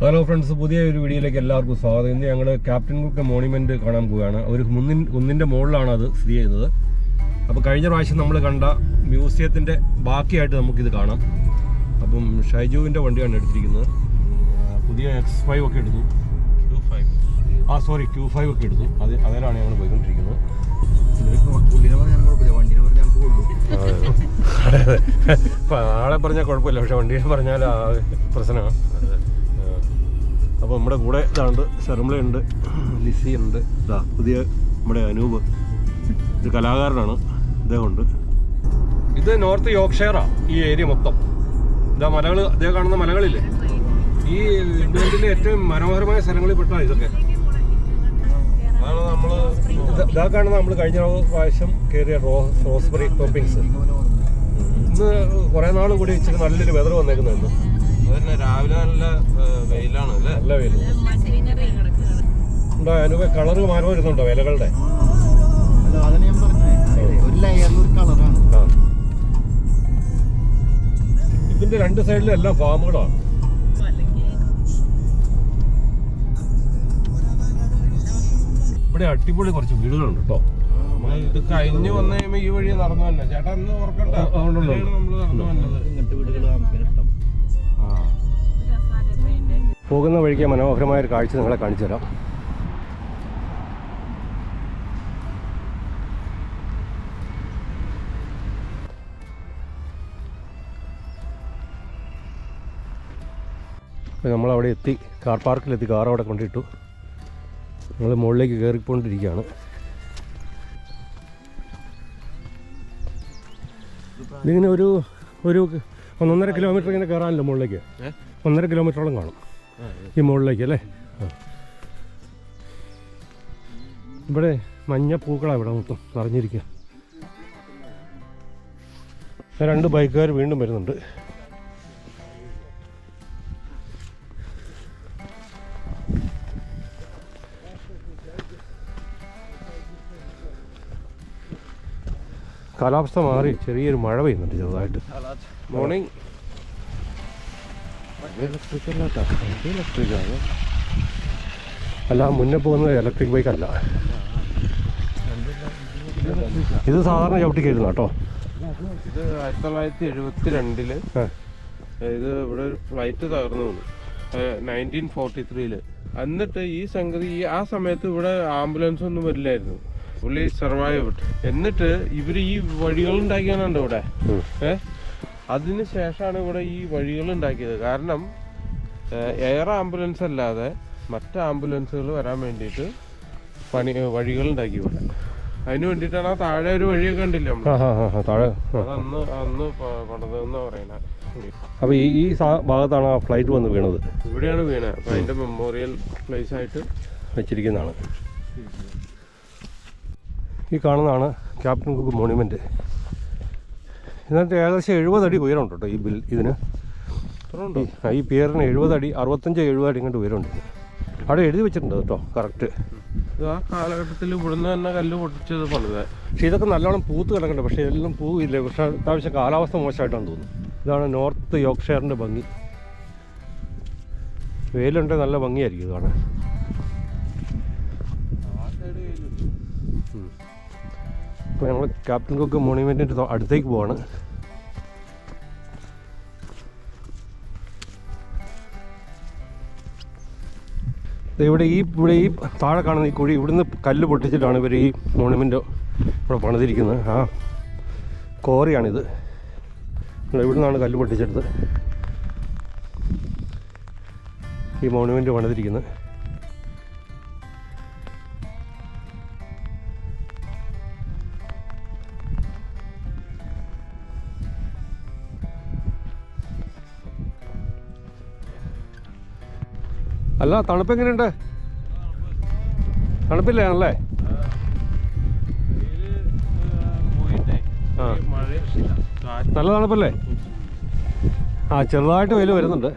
Hello friends പുതിയ ഒരു വീഡിയോയിലേക്ക് എല്ലാവർക്കും സ്വാഗതം. ഇന്ന് ഞങ്ങൾ ക്യാപ്റ്റൻ കുക്ക് മോണിമെന്റ് കാണാൻ പോവുകയാണ്. ഒരു മുന്നിൻ കുന്നിന്റെ മുകളിലാണ് അത് സ്ഥിതി ചെയ്യുന്നത്. അപ്പോൾ കഴിഞ്ഞ പ്രാവശ്യം നമ്മൾ കണ്ട മ്യൂസിയത്തിന്റെ ബാക്കിയായിട്ട് നമുക്കിത് കാണാം. അപ്പം ഷൈജുവിന്റെ വണ്ടിയാണ് എടുത്തിരിക്കുന്നത്. പുതിയ എക്സ് ഫൈവ് ഒക്കെ എടുത്തു. ടു ഫൈവ് ആ സോറി ക്യൂ ഫൈവ് ഒക്കെ എടുത്തു. അത് അതിലാണ് ഞങ്ങൾ പോയിക്കൊണ്ടിരിക്കുന്നത്. ആളെ പറഞ്ഞാൽ കുഴപ്പമില്ല. പക്ഷെ വണ്ടിയെ പറഞ്ഞാൽ പ്രശ്നമാണ് അപ്പോൾ നമ്മുടെ കൂടെ ഇതാണ്ട് ശർമ്മളയുണ്ട് ലിസി ഉണ്ട് ഇതാ പുതിയ നമ്മുടെ അനൂപ്. ഒരു കലാകാരനാണ് ഇദ്ദേഹമുണ്ട് ഇത് നോർത്ത് യോർക്ക്ഷയറാ ഈ ഏരിയ മൊത്തം. ഇതാ മലകൾ അദ്ദേഹം കാണുന്ന മലകളില്ലേ? ഈ ഇംഗ്ലണ്ടിലെ ഏറ്റവും മനോഹരമായ സ്ഥലങ്ങളിൽ പെട്ടാണ് ഇതൊക്കെ. അതാണ് നമ്മൾ ഇതാ കാണുന്ന നമ്മൾ കഴിഞ്ഞ പ്രാവശ്യം കയറിയ റോ റോസ്ബറി ടോപ്പിങ്സ്. ഇന്ന് കുറേ നാൾ കൂടി ഇച്ചിരി നല്ലൊരു വെതർ വന്നേക്കുന്നുണ്ട്. അതന്നെ രാവിലെ നല്ല വെയിലാണ് അല്ലേ നല്ല വെയിൽ ഉണ്ടോ അതിന് കളറ് മാറി വരുന്നുണ്ടോ വിലകളുടെ? അതാണ് ഞാൻ പറഞ്ഞത്. ഒരു ലെയറിൽ ഒരു കളറാണ് ഇതിന്റെ രണ്ട് സൈഡിലും എല്ലാം ഫാമുകളാണ് ഇവിടെ അടിപൊളി കുറച്ച് വീടുകളുണ്ട് കേട്ടോ. ഇത് കഴിഞ്ഞു വന്നു കഴിയുമ്പോ ഈ വഴി നടന്നു തന്നെ ചേട്ടാ അന്ന് ഓർക്കണ്ട നമ്മൾ നടന്നു വന്നത്. ഇങ്ങനത്തെ വീടുകൾ ഇഷ്ടം. പോകുന്ന വഴിക്ക് മനോഹരമായ ഒരു കാഴ്ച നിങ്ങളെ കാണിച്ചു തരാം. നമ്മളവിടെ എത്തി. കാർ പാർക്കിലെത്തി കാർ അവിടെ കൊണ്ടിട്ടു. നമ്മൾ മുകളിലേക്ക് കയറിക്കൊണ്ടിരിക്കുകയാണ് ഇതിങ്ങനെ ഒരു ഒരു ഒന്നൊന്നര കിലോമീറ്റർ ഇങ്ങനെ കയറാനല്ലോ മുകളിലേക്ക്? ഒന്നര കിലോമീറ്ററോളം കാണും. ഈ മുകളിലേക്ക് അല്ലേ? ഇവിടെ മഞ്ഞ പൂക്കളാണ് ഇവിടെ മൊത്തം നിറഞ്ഞിരിക്കുക. രണ്ട് ബൈക്കുകാർ വീണ്ടും വരുന്നുണ്ട്. കാലാവസ്ഥ മാറി ചെറിയൊരു മഴ പെയ്യുന്നുണ്ട് ചെറുതായിട്ട്. മോർണിംഗ് അല്ല മുന്നേ പോകുന്നത് ഇലക്ട്രിക് ബൈക്ക് അല്ല. ഇത് സാധാരണ ചവിട്ടിക്കായിരുന്നു കേട്ടോ. ഇത് ആയിരത്തി തൊള്ളായിരത്തി എഴുപത്തി രണ്ടിൽ ഇത് ഇവിടെ ഒരു ഫ്ലൈറ്റ് തകർന്നു നയന്റീൻ ഫോർട്ടി ത്രീയിൽ എന്നിട്ട് ഈ സംഗതി ഈ ആ സമയത്ത് ഇവിടെ ആംബുലൻസ് ഒന്നും വരില്ലായിരുന്നു. പുള്ളി സർവൈവ് എന്നിട്ട് ഇവർ ഈ വഴികൾ ഉണ്ടാക്കിയാണുണ്ട് ഇവിടെ. ഏഹ് അതിന് ശേഷമാണ് ഇവിടെ ഈ വഴികൾ ഉണ്ടാക്കിയത്. കാരണം എയർ ആംബുലൻസ് അല്ലാതെ മറ്റ് ആംബുലൻസുകൾ വരാൻ വേണ്ടിയിട്ട് പണി വഴികൾ ഉണ്ടാക്കി ഇവിടെ. അതിന് വേണ്ടിയിട്ടാണ് ആ താഴെ ഒരു വഴിയൊക്കെ ഹാ താഴെ. അന്ന് അന്ന് പണിതെന്ന് പറയുന്നത്. അപ്പോൾ ഈ ഈ ഭാഗത്താണ് ആ ഫ്ലൈറ്റ് വന്ന് വീണത്? ഇവിടെയാണ് വീണത്. അപ്പൊ അതിന്റെ മെമ്മോറിയൽ പ്ലേസ് ആയിട്ട് വെച്ചിരിക്കുന്നതാണ്. ഈ കാണുന്നതാണ് ക്യാപ്റ്റൻ കുക്ക് മോണ്യുമെന്റ് ഇന്നത്തെ ഏകദേശം എഴുപതടി ഉയരമുണ്ട് കേട്ടോ ഈ ബിൽ ഇതിന്? ഈ- പിയറിന് എഴുപത് അടി അറുപത്തഞ്ച് എഴുപത് അടി ഇങ്ങോട്ട് ഉയരമുണ്ട്. അവിടെ എഴുതി വെച്ചിട്ടുണ്ട് കേട്ടോ കറക്റ്റ് ഇത് ആ കാലഘട്ടത്തിൽ ഇവിടുന്ന് തന്നെ കല്ല് പൊട്ടിച്ചത് പണിത്. പക്ഷേ ഇതൊക്കെ നല്ലോണം പൂത്ത് കിടക്കണ്ട പക്ഷേ എല്ലാം പൂവില്ല? പക്ഷേ അത്യാവശ്യം കാലാവസ്ഥ മോശമായിട്ടാണ് തോന്നുന്നു. ഇതാണ് നോർത്ത് യോർക്ക്ഷയറിന്റെ ഭംഗി. വെയിലുണ്ടെങ്കിൽ നല്ല ഭംഗിയായിരിക്കും ഇത് കാണാൻ ഇപ്പോൾ ഞങ്ങൾ ക്യാപ്റ്റൻ കുക്ക് മോണുമെന്റിന്റെ അടുത്തേക്ക് പോവാണ്. ഇവിടെ ഈ ഇവിടെ ഈ താഴെ കാണുന്ന ഈ കുഴി ഇവിടുന്ന് കല്ല് പൊട്ടിച്ചിട്ടാണ് ഇവർ ഈ മോണ്യുമെന്റ് ഇവിടെ പണിതിരിക്കുന്നത്. ആ കോറിയാണിത്. ഇവിടെ നിന്നാണ് കല്ല് പൊട്ടിച്ചെടുത്ത് ഈ മോണ്യുമെന്റ് പണിതിരിക്കുന്നത്. അല്ല തണുപ്പ് എങ്ങനെയുണ്ട്? തണുപ്പില്ലേ ആണല്ലേ? ആ. നല്ല തണുപ്പല്ലേ? ആ ചെറുതായിട്ട് വെയിൽ വരുന്നുണ്ട്.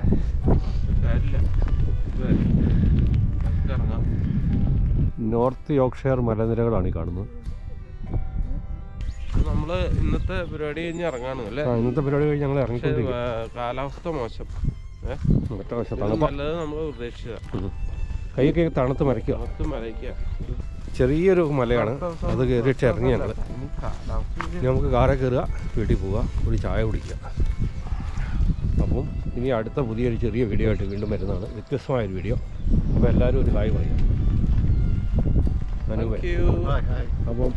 നോർത്ത് യോർക്ക്ഷയർ മലനിരകളാണ് ഈ കാണുന്നത്. നമ്മൾ ഇന്നത്തെ പരിപാടി കഴിഞ്ഞ് ഇറങ്ങാണ് അല്ലേ? ഇന്നത്തെ പരിപാടി കഴിഞ്ഞ് ഞങ്ങൾ ഇറങ്ങി ഇറങ്ങിക്കൊണ്ടിരിക്കും കാലാവസ്ഥ മോശം. നല്ലത് നമ്മൾ ഉദ്ദേശിച്ചതാ. കൈയൊക്കെ തണുത്ത് മരയ്ക്കുക തണുത്ത് മരയ്ക്കുക ചെറിയൊരു മലയാണ്. അത് കയറിയിട്ട് ഇറങ്ങി ഞങ്ങൾ നമുക്ക് കാറെ കയറുക വീട്ടിൽ പോവുക ഒരു ചായ കുടിക്കുക. അപ്പം ഇനി അടുത്ത പുതിയൊരു ചെറിയ വീഡിയോ ആയിട്ട് വീണ്ടും വരുന്നതാണ്. വ്യത്യസ്തമായൊരു വീഡിയോ അപ്പോൾ എല്ലാവരും ഒരു ഹായ് ഹായ് അപ്പം